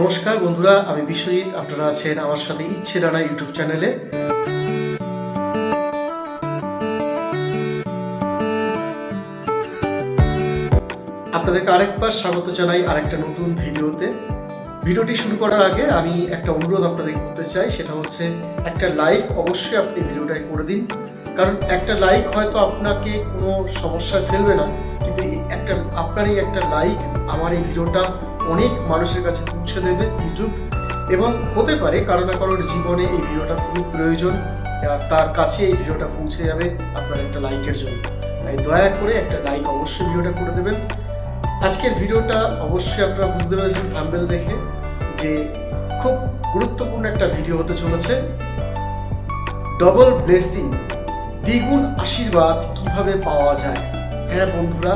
নমস্কার বন্ধুরা, আমি বিশ্বজিৎ, আপনারা আছেন আমার সাথে ইচ্ছে রানা ইউটিউব চ্যানেলে। আপনাদেরকে আরেকবার স্বাগত জানাই আরেকটা নতুন ভিডিওতে। ভিডিওটি শুরু করার আগে আমি একটা অনুরোধ আপনাদের করতে চাই, সেটা হচ্ছে একটা লাইক অবশ্যই আপনি ভিডিওটায় করে দিন। কারণ একটা লাইক হয়তো আপনাকে কোনো সমস্যায় ফেলবে না, কিন্তু একটা আপনার এই একটা লাইক আমার এই ভিডিওটা অনেক মানুষের কাছে পৌঁছে দেবে ইউটিউব এবং হতে পারে, কারও না কারোর জীবনে এই ভিডিওটা খুব প্রয়োজন, আর তার কাছে এই ভিডিওটা পৌঁছে যাবে আপনার একটা লাইকের জন্য। তাই দয়া করে একটা লাইক অবশ্যই ভিডিওটা করে দেবেন। আজকের ভিডিওটা অবশ্যই আপনারা বুঝতে পেরেছেন থাম্বেল দেখে, যে খুব গুরুত্বপূর্ণ একটা ভিডিও হতে চলেছে। ডবল ব্লেসিং, দ্বিগুণ আশীর্বাদ কীভাবে পাওয়া যায়? হ্যাঁ বন্ধুরা,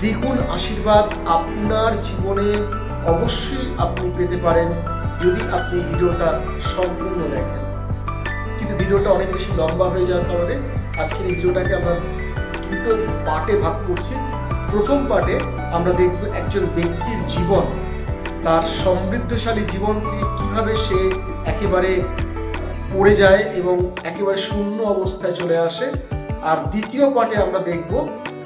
দ্বিগুণ আশীর্বাদ আপনার জীবনে অবশ্যই আপনি পেতে পারেন যদি আপনি ভিডিওটা সম্পূর্ণ দেখেন। কিন্তু ভিডিওটা অনেক বেশি লম্বা হয়ে যাওয়ার কারণে আজকের এই ভিডিওটাকে আমরা দুটো পার্টে ভাগ করছি। প্রথম পার্টে আমরা দেখব একজন ব্যক্তির জীবন, তার সমৃদ্ধশালী জীবন থেকে কীভাবে সে একেবারে পড়ে যায় এবং একেবারে শূন্য অবস্থায় চলে আসে। আর দ্বিতীয় পার্টে আমরা দেখব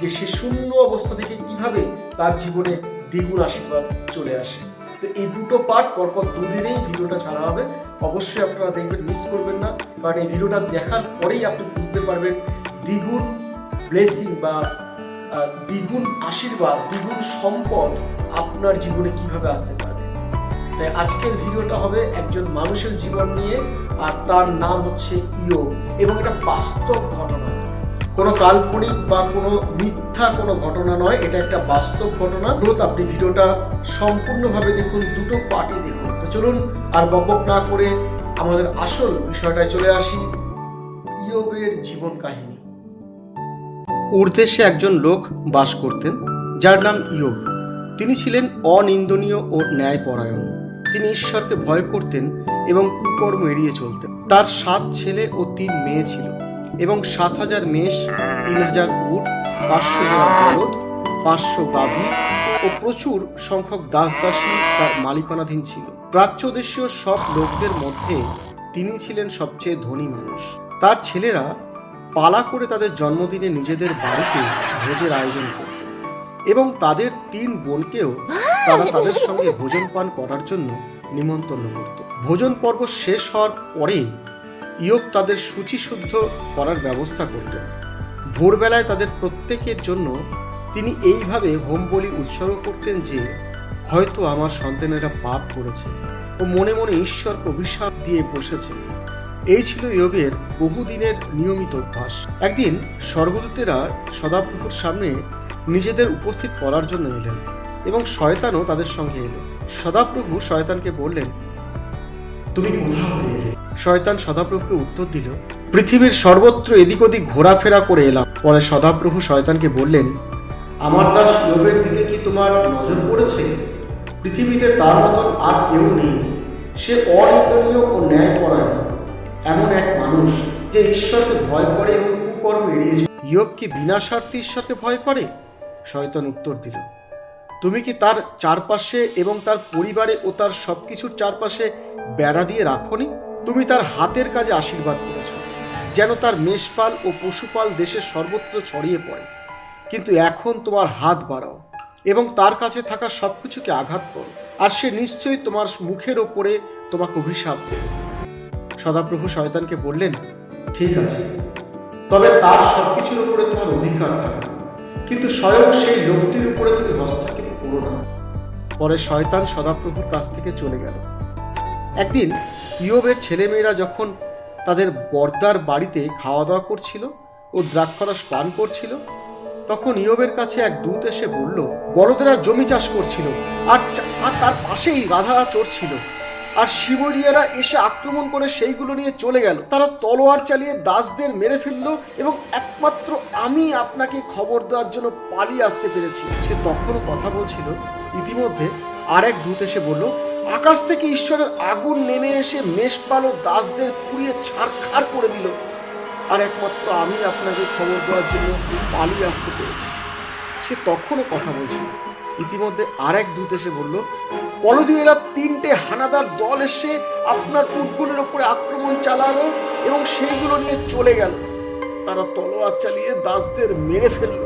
যে সে শূন্য অবস্থা থেকে কীভাবে তার জীবনে দ্বিগুণ আশীর্বাদ চলে আসে। তো এই দুটো পার্ট পরপর দুদিনেই ভিডিওটা ছাড়া হবে। অবশ্যই আপনারা দেখবেন মিস করবেন না। কারণ এই ভিডিওটা দেখার পরেই আপনি বুঝতে পারবেন দ্বিগুণ ব্লেসিং বা দ্বিগুণ আশীর্বাদ, দ্বিগুণ সম্পদ আপনার জীবনে কীভাবে আসতে পারবে তাই আজকের ভিডিওটা হবে একজন মানুষের জীবন নিয়ে, আর তার নাম হচ্ছে ইয়োগ। এবং এটা বাস্তব ঘটনা। কোনো কাল্পনিক বা কোনো মিথ্যা কোনো ঘটনা নয়, এটা একটা বাস্তব ঘটনা। গ্রোথ আপনি ভিডিওটা সম্পূর্ণভাবে দেখুন, দুটো পার্টি দেখুন। তো চলুন, আর বকবক না করে আমাদের আসল বিষয়টায় চলে আসি, ইয়োবের জীবন কাহিনী। উর্দেশে একজন লোক বাস করতেন, যার নাম ইয়োব। তিনি ছিলেন অনিন্দনীয় ও ন্যায়পরায়ণ। তিনি ঈশ্বরকে ভয় করতেন এবং কুকর্ম এড়িয়ে চলতেন। তার সাত ছেলে ও তিন মেয়ে ছিল। এবং সাত হাজার মেষ, তিন হাজার উট, পাঁচশো জোড়া বলদ, পাঁচশো গাভী ও প্রচুর সংখ্যক দাস দাসী তার মালিকানাধীন ছিল। প্রাচ্যদেশীয় সব লোকদের মধ্যে তিনি ছিলেন সবচেয়ে ধনী মানুষ। তার ছেলেরা পালা করে তাদের জন্মদিনে নিজেদের বাড়িতে ভোজের আয়োজন করত এবং তাদের তিন বোনকেও তারা তাদের সঙ্গে ভোজন পান করার জন্য নিমন্ত্রণ করত। ভোজন পর্ব শেষ হওয়ার পরে ইয়োব তাদের সূচিশুদ্ধ করার ব্যবস্থা করতেন। ভোরবেলায় তাদের প্রত্যেকের জন্য তিনি এইভাবে হোম বলি উৎসর্গ করতেন যে, হয়তো আমার সন্তানেরা পাপ করেছে ও মনে মনে ঈশ্বরকে অভিশাপ দিয়ে বসেছে। এই ছিল ইয়োবের বহুদিনের নিয়মিত অভ্যাস। একদিন স্বর্গদূতেরা সদাপ্রভুর সামনে নিজেদের উপস্থিত করার জন্য এলেন এবং শয়তানও তাদের সঙ্গে এলো। সদাপ্রভু শয়তানকে বললেন তুমি কোথা হতে এলে শয়তান সদাপ্রভুকে উত্তর দিল, পৃথিবীর সর্বত্র এদিক ওদিক ঘোরাফেরা করে এলাম। পরে সদাপ্রভু শয়তানকে বললেন, আমার দাস ইয়োবের দিকে কি তোমার নজর পড়েছে? পৃথিবীতে তার মতন আর কেউ নেই। সে অনিন্দনীয় ও ন্যায় ন্যায়পরায়ণ। এমন এক মানুষ যে ঈশ্বরকে ভয় করে এবং কুকর্ম এড়িয়ে। ইয়োব কি বিনা স্বার্থে ঈশ্বরকে ভয় করে? শয়তান উত্তর দিল তুমি কি তার চারপাশে এবং তার পরিবারে ও তার সবকিছুর চারপাশে বেড়া দিয়ে রাখনি? তুমি তার হাতের কাজে আশীর্বাদ করেছ, যেন তার মেষপাল ও পশুপাল দেশের সর্বত্র ছড়িয়ে পড়ে। কিন্তু এখন তোমার হাত বাড়াও এবং তার কাছে থাকা সবকিছুকে আঘাত করো, আর সে নিশ্চয়ই তোমার মুখের ওপরে তোমাকে অভিশাপ দেবে। সদাপ্রভু শয়তানকে বললেন, ঠিক আছে, তবে তার সবকিছুর উপরে তোমার অধিকার থাকবে। কিন্তু স্বয়ং সেই লোকটির উপরে তুমি হস্তক্ষেপ না পরে শয়তান সদাপ্রভুর কাছ থেকে চলে গেল। একদিন ইয়বের ছেলেমেয়েরা যখন তাদের বর্দার বাড়িতে খাওয়া দাওয়া করছিল ও দ্রাক্ষরস পান করছিল, তখন ইয়বের কাছে এক দূত এসে বলল বলদেরা জমি চাষ করছিল, আর আর তার পাশেই রাধারা চড়ছিল। আর শিবরিয়ারা এসে আক্রমণ করে সেইগুলো নিয়ে চলে গেল। তারা তলোয়ার চালিয়ে দাসদের মেরে ফেলল এবং একমাত্র আমি আপনাকে খবর দেওয়ার জন্য পালিয়ে আসতে পেরেছি। সে তখনও কথা বলছিল। ইতিমধ্যে আরেক দূত এসে বলল, আকাশ থেকে ঈশ্বরের আগুন নেমে এসে মেষপাল ও দাসদের পুড়িয়ে ছাড়খাড় করে দিল। আর একমাত্র আমি আপনাকে খবর দেওয়ার জন্য পালিয়ে আসতে পেরেছি। সে তখনও কথা বলছিল। ইতিমধ্যে আরেক দূত এসে বলল কলদীয়রা তিনটে হানাদার দল এসে আপনার উটগুলোর ওপরে আক্রমণ চালালো এবং সেইগুলো নিয়ে চলে গেল। তারা তলোয়ার চালিয়ে দাসদের মেরে ফেলল।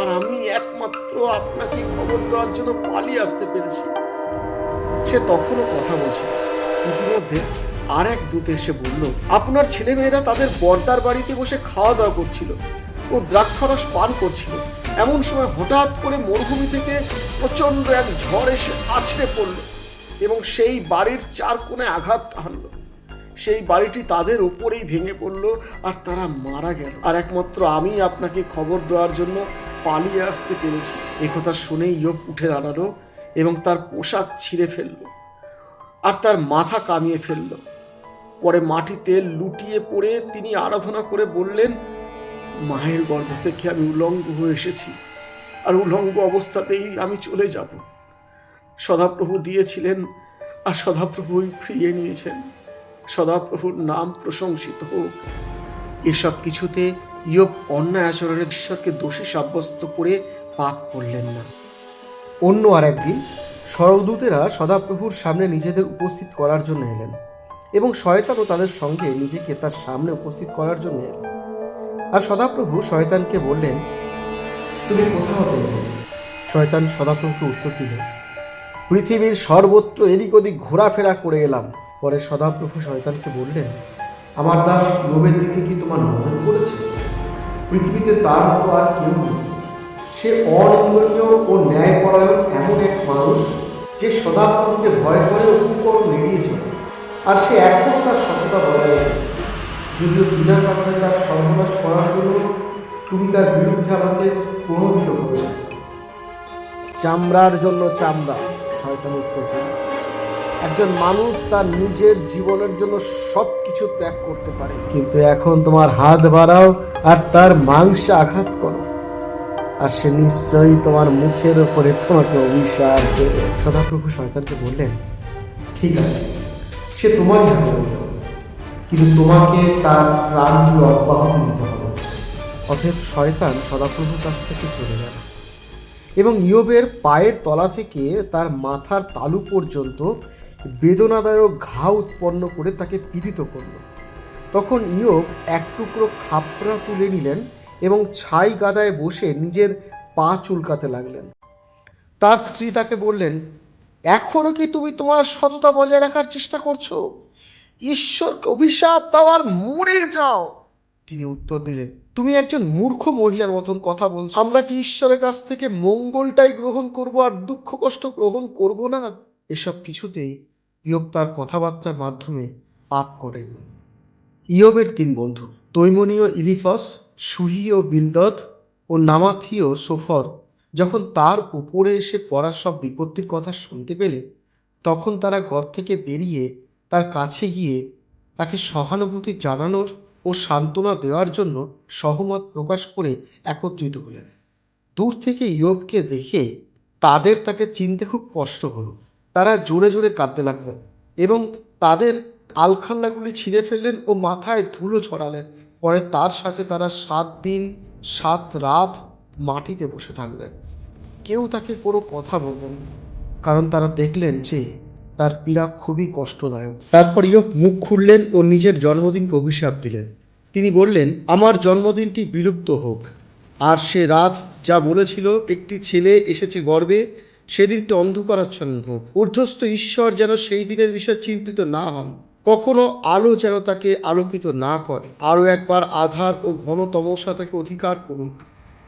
আর আমি একমাত্র আপনাকে খবর দেওয়ার জন্য পালিয়ে আসতে পেরেছি। সে তখনও কথা বলছিল ইতিমধ্যে আর এক দূত এসে বলল, আপনার ছেলেমেয়েরা তাদের বর্দার বাড়িতে বসে খাওয়া দাওয়া করছিল ও দ্রাক্ষরস পান করছিল। এমন সময় হঠাৎ করে মরুভূমি থেকে প্রচণ্ড এক ঝড় এসে আছড়ে পড়ল এবং সেই বাড়ির চার কোণে আঘাত হানল। সেই বাড়িটি তাদের উপরেই ভেঙে পড়ল আর তারা মারা গেল। আর একমাত্র আমি আপনাকে খবর দেওয়ার জন্য পালিয়ে আসতে পেরেছি। একথা শুনেই ইয়োব উঠে দাঁড়াল এবং তার পোশাক ছিঁড়ে ফেলল আর তার মাথা কামিয়ে ফেলল। পরে মাটিতে লুটিয়ে পড়ে তিনি আরাধনা করে বললেন মায়ের গর্ভ থেকে আমি উলঙ্গ হয়ে এসেছি। আর উলঙ্গ অবস্থাতেই আমি চলে যাব। সদাপ্রভু দিয়েছিলেন আর সদাপ্রভুই ফিরিয়ে নিয়েছেন। সদাপ্রভুর নাম প্রশংসিত হোক। এসব কিছুতে ইয়োব অন্যায় আচরণের ঈশ্বরকে দোষী সাব্যস্ত করে পাপ করলেন না। অন্য আর একদিন স্বরদূতেরা সদাপ্রভুর সামনে নিজেদের উপস্থিত করার জন্য এলেন এবং শয়তানও তাদের সঙ্গে নিজেকে তার সামনে উপস্থিত করার জন্য এলো আর সদাপ্রভু শয়তানকে বললেন, তুমি কোথা শয়তান সদাপ্রভুকে উত্তর দিল, পৃথিবীর সর্বত্র এদিক ওদিক ঘোরাফেরা করে এলাম। পরে সদাপ্রভু শয়তানকে বললেন, আমার দাস লোভের দিকে কি তোমার নজর পড়েছে? পৃথিবীতে তার মতো আর কেউ নেই। সে অনিন্দনীয় ও ন্যায়পরায়ণ এমন এক মানুষ যে সদাপ্রভুকে ভয় করে কুকর্ম এড়িয়ে চলে, আর সে এখনও তার সততা বজায় রেখেছে। যদিও বিনা কারণে তার সর্বনাশ করার জন্য তুমি তার বিরুদ্ধে আমাকে প্রণোদিত করেছ। চামড়ার জন্য চামড়া শয়তান উত্তর একজন মানুষ তার নিজের জীবনের জন্য সব কিছু ত্যাগ করতে পারে, কিন্তু এখন তোমার হাত বাড়াও আর তার মাংসে আঘাত করো। আর সে নিশ্চয়ই তোমার মুখের ওপরে তোমাকে অভিশাপ দেবে। সদাপ্রভু শয়তানকে বললেন, ঠিক আছে, সে তোমারই হাতে কিন্তু তোমাকে তার প্রাণ দিয়ে অব্যাহতি দিতে হবে। অতএব শয়তান সদাপ্রভুর কাছ থেকে চলে গেল এবং ইয়োবের পায়ের তলা থেকে তার মাথার তালু পর্যন্ত বেদনাদায়ক ঘা উৎপন্ন করে তাকে পীড়িত করল। তখন ইয়োব এক টুকরো খাপড়া তুলে নিলেন এবং ছাই গাদায় বসে নিজের পা চুলকাতে লাগলেন। তার স্ত্রী তাকে বললেন, এখনও কি তুমি তোমার সততা বজায় রাখার চেষ্টা করছ? ঈশ্বরকে অভিশাপ দাও আর মরে যাও তিনি উত্তর দিলেন, তুমি একজন মূর্খ মহিলার মতন কথা বলছো। আমরা কি ঈশ্বরের কাছ থেকে মঙ্গলটাই গ্রহণ করব আর দুঃখ কষ্ট গ্রহণ করব না? এসব কিছুতেই ইয়োব তার কথাবার্তার মাধ্যমে পাপ করেননি। ইয়োবের তিন বন্ধু, তৈমনীয় ইলিফস সুহি ও বিলদত ও নামাথিও সোফর, যখন তার উপরে এসে পড়ার সব বিপত্তির কথা শুনতে পেলে, তখন তারা ঘর থেকে বেরিয়ে তার কাছে গিয়ে তাকে সহানুভূতি জানানোর ও সান্ত্বনা দেওয়ার জন্য সহমত প্রকাশ করে একত্রিত হলেন। দূর থেকে ইয়োবকে দেখে তাদের তাকে চিনতে খুব কষ্ট হলো। তারা জোরে জোরে কাঁদতে লাগলেন এবং তাদের আলখাল্লাগুলি ছিঁড়ে ফেললেন ও মাথায় ধুলো ছড়ালেন। পরে তার সাথে তারা সাত দিন, সাত রাত মাটিতে বসে থাকলেন। কেউ তাকে কোনো কথা বলবেন কারণ তারা দেখলেন যে তার পীড়া খুবই কষ্টদায়ক। তারপর ইয়োব মুখ খুললেন ও নিজের জন্মদিনকে অভিশাপ দিলেন। তিনি বললেন, আমার জন্মদিনটি বিলুপ্ত হোক। আর সে রাত যা বলেছিল, একটি ছেলে এসেছে গর্বে, সেদিনটি অন্ধকারাচ্ছন্ন হোক। ঊর্ধ্বস্থ ঈশ্বর যেন সেই দিনের বিষয়ে চিন্তিত না হন। কখনো আলো যেন তাকে আলোকিত না করে। আরও একবার আধার ও ঘন তমসা তাকে অধিকার করুক।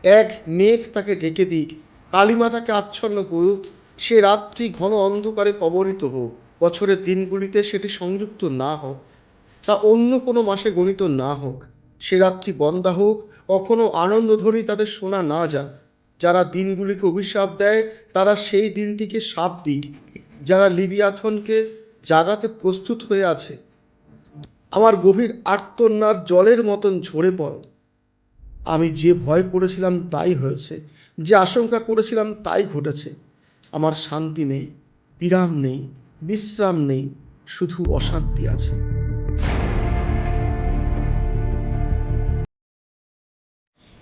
এক মেঘ তাকে ঢেকে দিক। কালিমা তাকে আচ্ছন্ন করুক। সে রাত্রি ঘন অন্ধকারে কবরিত হোক, বছরের দিনগুলিতে সেটি সংযুক্ত না হোক, তা অন্য কোনো মাসে গণিত না হোক, সে রাত্রি বন্দা হোক, কখনো আনন্দধ্বনি তাদের শোনা না যাক। যারা দিনগুলিকে অভিশাপ দেয়, তারা সেই দিনটিকে সাপ দিক, যারা লিবিয়াথনকে জাগাতে প্রস্তুত হয়ে আছে। আমার গভীর আর্তনাদ জলের মতন ঝরে পড়ে। আমি যে ভয় করেছিলাম তাই হয়েছে, যে আশঙ্কা করেছিলাম তাই ঘটেছে। আমার শান্তি নেই, বিরাম নেই, বিশ্রাম নেই, শুধু অশান্তি আছে।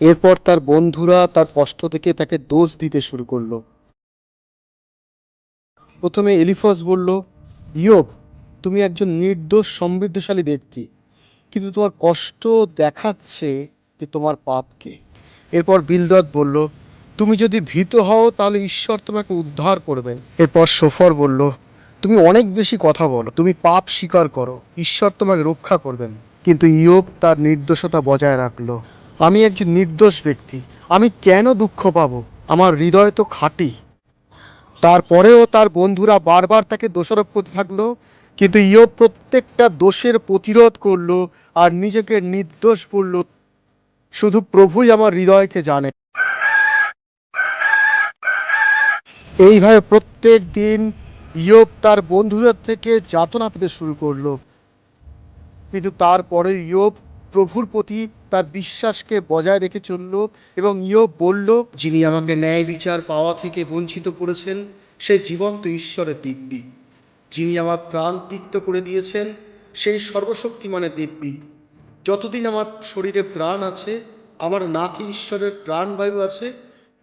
এরপর তার বন্ধুরা তার কষ্ট থেকে তাকে দোষ দিতে শুরু করল। প্রথমে এলিফাস বলল ইয়োব তুমি একজন নির্দোষ সমৃদ্ধশালী ব্যক্তি, কিন্তু তোমার কষ্ট দেখাচ্ছে যে তোমার পাপকে। এরপর বিলদত বলল তুমি যদি ভীত হও, তাহলে ঈশ্বর তোমাকে উদ্ধার করবেন। এরপর সোফর বলল, তুমি অনেক বেশি কথা বলো। তুমি পাপ স্বীকার করো। ঈশ্বর তোমাকে রক্ষা করবেন। কিন্তু ইয়োব তার নির্দোষতা বজায় রাখল। আমি একজন নির্দোষ ব্যক্তি। আমি কেন দুঃখ পাবো? আমার হৃদয় তো খাঁটি। তারপরেও তার বন্ধুরা বারবার তাকে দোষারোপ করতে থাকল, কিন্তু ইয়োব প্রত্যেকটা দোষের প্রতিরোধ করল আর নিজেকে নির্দোষ বলল, শুধু প্রভুই আমার হৃদয়কে জানে। এইভাবে প্রত্যেক দিন ইয়োব তার বন্ধুদের থেকে যাতনা পেতে শুরু করল। কিন্তু তারপরে ইয়োব প্রভুর প্রতি তার বিশ্বাসকে বজায় রেখে চলল এবং ইয়োব বলল, যিনি আমাকে ন্যায় বিচার পাওয়া থেকে বঞ্চিত করেছেন, সে জীবন্ত ঈশ্বরের দিব্যি। যিনি আমার প্রাণ তিক্ত করে দিয়েছেন, সেই সর্বশক্তিমানের দিব্যি। যতদিন আমার শরীরে প্রাণ আছে, আমার নাকে ঈশ্বরের প্রাণবায়ু আছে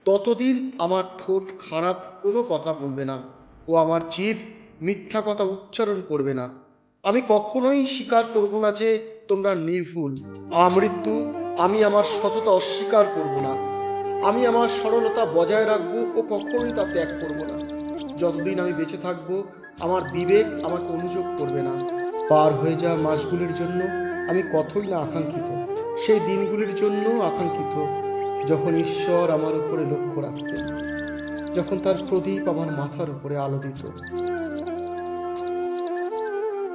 ততদিন আমার ঠোঁট খারাপ কোনো কথা বলবে না ও আমার জিভ মিথ্যা কথা উচ্চারণ করবে না। আমি কখনোই স্বীকার করব না যে তোমরা নির্ভুল। আমৃত্যু আমি আমার সততা অস্বীকার করব না। আমি আমার সরলতা বজায় রাখব ও কখনোই তা ত্যাগ করব না। যতদিন আমি বেঁচে থাকব, আমার বিবেক আমাকে অনুযোগ করবে না। পার হয়ে যাওয়া মাসগুলির জন্য আমি কতই না আকাঙ্ক্ষিত। সেই দিনগুলির জন্য আকাঙ্ক্ষিত। যখন ঈশ্বর আমার উপরে লক্ষ্য রাখতেন যখন তার প্রদীপ আমার মাথার উপরে আলো দিত